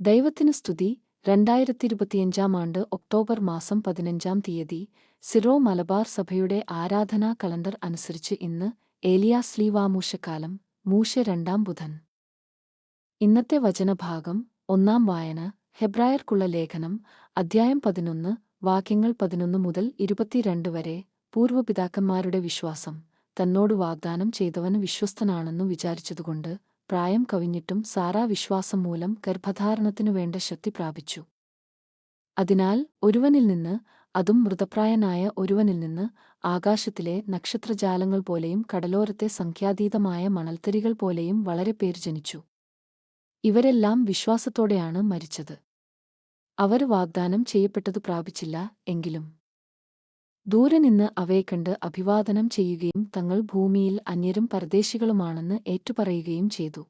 ദൈവത്തിനു സ്തുതി. രണ്ടായിരത്തി ഇരുപത്തിയഞ്ചാം ആണ്ട് ഒക്ടോബർ മാസം പതിനഞ്ചാം തീയതി സിറോ മലബാർ സഭയുടെ ആരാധനാ കലണ്ടർ അനുസരിച്ച് ഇന്ന് ഏലിയാസ് ലീവാമൂശക്കാലം മൂശ രണ്ടാം ബുധൻ. ഇന്നത്തെ വചനഭാഗം ഒന്നാം വായന ഹെബ്രായർക്കുള്ള ലേഖനം അദ്ധ്യായം പതിനൊന്ന് വാക്യങ്ങൾ പതിനൊന്ന് മുതൽ ഇരുപത്തിരണ്ട് വരെ പൂർവപിതാക്കന്മാരുടെ വിശ്വാസം. തന്നോട് വാഗ്ദാനം ചെയ്തവന് വിശ്വസ്തനാണെന്നു വിചാരിച്ചതുകൊണ്ട് പ്രായം കവിഞ്ഞിട്ടും സാറാ വിശ്വാസം മൂലം ഗർഭധാരണത്തിനു വേണ്ട ശക്തി പ്രാപിച്ചു. അതിനാൽ ഒരുവനിൽ നിന്ന് അതും മൃതപ്രായനായ ഒരുവനിൽ നിന്ന് ആകാശത്തിലെ നക്ഷത്രജാലങ്ങൾ പോലെയും കടലോരത്തെ സംഖ്യാതീതമായ മണൽത്തരികൾ പോലെയും വളരെ പേർ ജനിച്ചു. ഇവരെല്ലാം വിശ്വാസത്തോടെയാണ് മരിച്ചത്. അവർ വാഗ്ദാനം ചെയ്യപ്പെട്ടതു പ്രാപിച്ചില്ല എങ്കിലും ദൂരെ നിന്ന് അവയെ കണ്ട് അഭിവാദനം ചെയ്യുകയും തങ്ങൾ ഭൂമിയിൽ അന്യരും പരദേശികളുമാണെന്ന് ഏറ്റുപറയുകയും ചെയ്തു.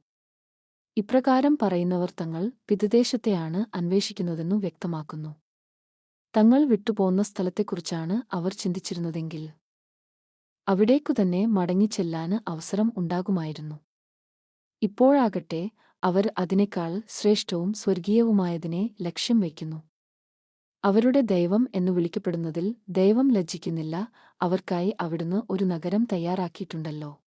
ഇപ്രകാരം പറയുന്നവർ തങ്ങൾ പിതൃദേശത്തെയാണ് അന്വേഷിക്കുന്നതെന്നു വ്യക്തമാക്കുന്നു. തങ്ങൾ വിട്ടുപോന്ന സ്ഥലത്തെക്കുറിച്ചാണ് അവർ ചിന്തിച്ചിരുന്നതെങ്കിൽ. അവിടേക്കുതന്നെ മടങ്ങിച്ചെല്ലാന് അവസരം ഉണ്ടാകുമായിരുന്നു. ഇപ്പോഴാകട്ടെ അവർ അതിനേക്കാൾ ശ്രേഷ്ഠവും സ്വർഗീയവുമായതിനെ ലക്ഷ്യം വയ്ക്കുന്നു. അവരുടെ ദൈവം എന്നു വിളിക്കപ്പെടുന്നതിൽ ദൈവം ലജ്ജിക്കുന്നില്ല അവർക്കായി അവിടുന്ന് ഒരു നഗരം തയ്യാറാക്കിയിട്ടുണ്ടല്ലോ.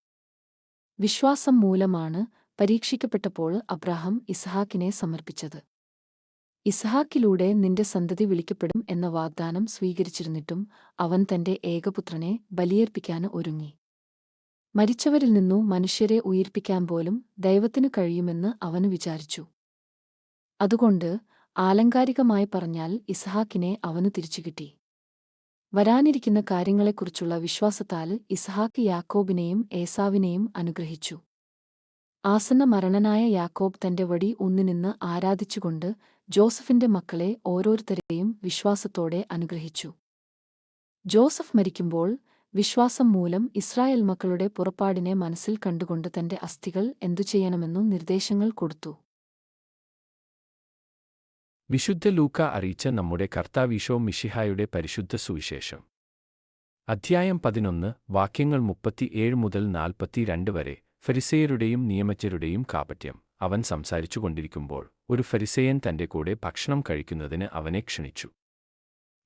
വിശ്വാസം മൂലമാണ് പരീക്ഷിക്കപ്പെട്ടപ്പോൾ അബ്രഹാം ഇസഹാക്കിനെ സമർപ്പിച്ചത്. ഇസ്ഹാക്കിലൂടെ നിന്റെ സന്തതി വിളിക്കപ്പെടും എന്ന വാഗ്ദാനം സ്വീകരിച്ചിരുന്നിട്ടും അവൻ തന്റെ ഏകപുത്രനെ ബലിയേർപ്പിക്കാൻ ഒരുങ്ങി. മരിച്ചവരിൽ നിന്നു മനുഷ്യരെ ഉയിർപ്പിക്കാൻ പോലും ദൈവത്തിനു കഴിയുമെന്ന് അവന് വിചാരിച്ചു. അതുകൊണ്ട് ആലങ്കാരികമായി പറഞ്ഞാൽ ഇസ്ഹാക്കിനെ അവനു തിരിച്ചുകിട്ടി വരാനിരിക്കുന്ന കാര്യങ്ങളെക്കുറിച്ചുള്ള വിശ്വാസത്താൽ ഇസ്ഹാക്ക് യാക്കോബിനെയും ഏസാവിനെയും അനുഗ്രഹിച്ചു. ആസന്ന മരണനായ യാക്കോബ് തന്റെ വടി ഒന്നിനിന്ന് ആരാധിച്ചുകൊണ്ട് ജോസഫിന്റെ മക്കളെ ഓരോരുത്തരെയും വിശ്വാസത്തോടെ അനുഗ്രഹിച്ചു. ജോസഫ് മരിക്കുമ്പോൾ വിശ്വാസം മൂലം ഇസ്രായേൽ മക്കളുടെ പുറപ്പാടിനെ മനസ്സിൽ കണ്ടുകൊണ്ട് തന്റെ അസ്ഥികൾ എന്തു ചെയ്യണമെന്നു നിർദ്ദേശങ്ങൾ കൊടുത്തു. വിശുദ്ധ ലൂക്ക അറിയിച്ച നമ്മുടെ കർത്താവീശോ മിഷിഹായുടെ പരിശുദ്ധ സുവിശേഷം. അധ്യായം പതിനൊന്ന് വാക്യങ്ങൾ മുപ്പത്തിയേഴ് മുതൽ നാൽപ്പത്തിരണ്ട് വരെ ഫരിസേയരുടെയും നിയമജ്ഞരുടെയും കാപട്യം. അവൻ സംസാരിച്ചു കൊണ്ടിരിക്കുമ്പോൾ ഒരു ഫരിസേയൻ തന്റെ കൂടെ ഭക്ഷണം കഴിക്കുന്നതിന് അവനെ ക്ഷണിച്ചു.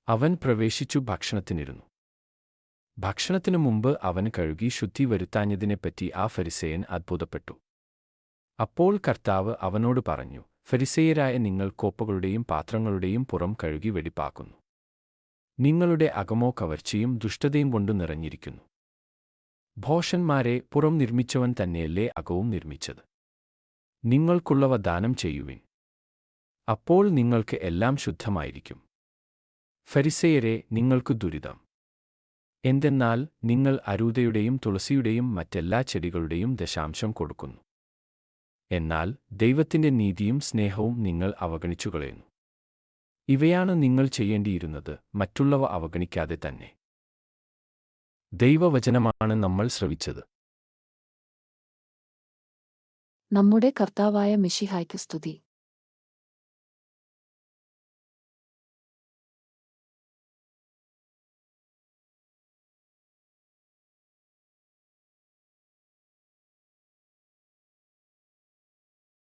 അവൻ പ്രവേശിച്ചു ഭക്ഷണത്തിനിരുന്നു. ഭക്ഷണത്തിനു മുമ്പ് അവൻ കഴുകി ശുദ്ധി വരുത്താഞ്ഞതിനെപ്പറ്റി ആ ഫരിസേയൻ അത്ഭുതപ്പെട്ടു. അപ്പോൾ കർത്താവ് അവനോട് പറഞ്ഞു ഫരിസേയരായ നിങ്ങൾ കോപ്പകളുടെയും പാത്രങ്ങളുടെയും പുറം കഴുകി വെടിപ്പാക്കുന്നു. നിങ്ങളുടെ അകമോ കവർച്ചയും ദുഷ്ടതയും കൊണ്ടു നിറഞ്ഞിരിക്കുന്നു. ഭോഷന്മാരെ പുറം നിർമ്മിച്ചവൻ തന്നെയല്ലേ അകവും നിർമ്മിച്ചത്? നിങ്ങൾക്കുള്ളവ ദാനം ചെയ്യുവിൻ. അപ്പോൾ നിങ്ങൾക്ക് എല്ലാം ശുദ്ധമായിരിക്കും. ഫരിസേയരെ നിങ്ങൾക്കു ദുരിതം. എന്തെന്നാൽ നിങ്ങൾ അരൂതയുടെയും തുളസിയുടെയും മറ്റെല്ലാ ചെടികളുടെയും ദശാംശം കൊടുക്കുന്നു. എന്നാൽ ദൈവത്തിന്റെ നീതിയും സ്നേഹവും നിങ്ങൾ അവഗണിച്ചുകളയുന്നു. ഇവയാണ് നിങ്ങൾ ചെയ്യേണ്ടിയിരുന്നത് മറ്റുള്ളവ അവഗണിക്കാതെ തന്നെ. ദൈവവചനമാണ് നമ്മൾ ശ്രവിച്ചത്. നമ്മുടെ കർത്താവായ മിഷിഹായ്ക്ക് സ്തുതി.